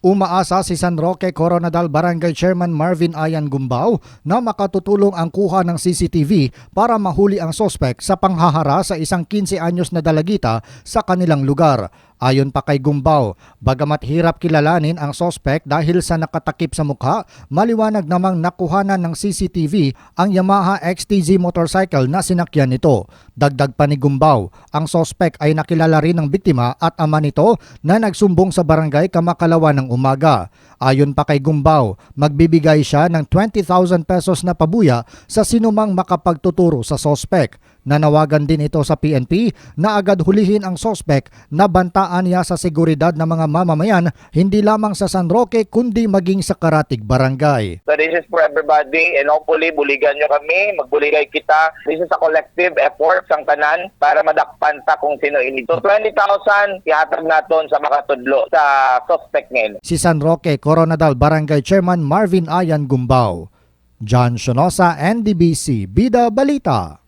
Umaasa si San Roque Coronadal Barangay Chairman Marvin Ayan Gumbao na makatutulong ang kuha ng CCTV para mahuli ang sospek sa panghahara sa isang 15 anyos na dalagita sa kanilang lugar. Ayon pa kay Gumbao, bagamat hirap kilalanin ang sospek dahil sa nakatakip sa mukha, maliwanag namang nakuhanan ng CCTV ang Yamaha XTZ motorcycle na sinakyan nito. Dagdag pa ni Gumbao, ang sospek ay nakilala rin ng biktima at ama nito na nagsumbong sa barangay kamakalawa ng umaga. Ayon pa kay Gumbao, magbibigay siya ng 20,000 pesos na pabuya sa sinumang makapagtuturo sa sospek. Nanawagan din ito sa PNP na agad hulihin ang sospek na bantaan niya sa seguridad ng mga mamamayan hindi lamang sa San Roque kundi maging sa Karatig Barangay. So this is for everybody and hopefully buligan nyo kami, magbuligay kita. This is a collective effort sang tanan para madakpan ta kung sino ini. So 20,000 ihatag naton sa makatudlo sa suspect ngayon. Si San Roque Coronadal Barangay Chairman Marvin Ayan Gumbao. John Shonosa, NDBC, Bida Balita.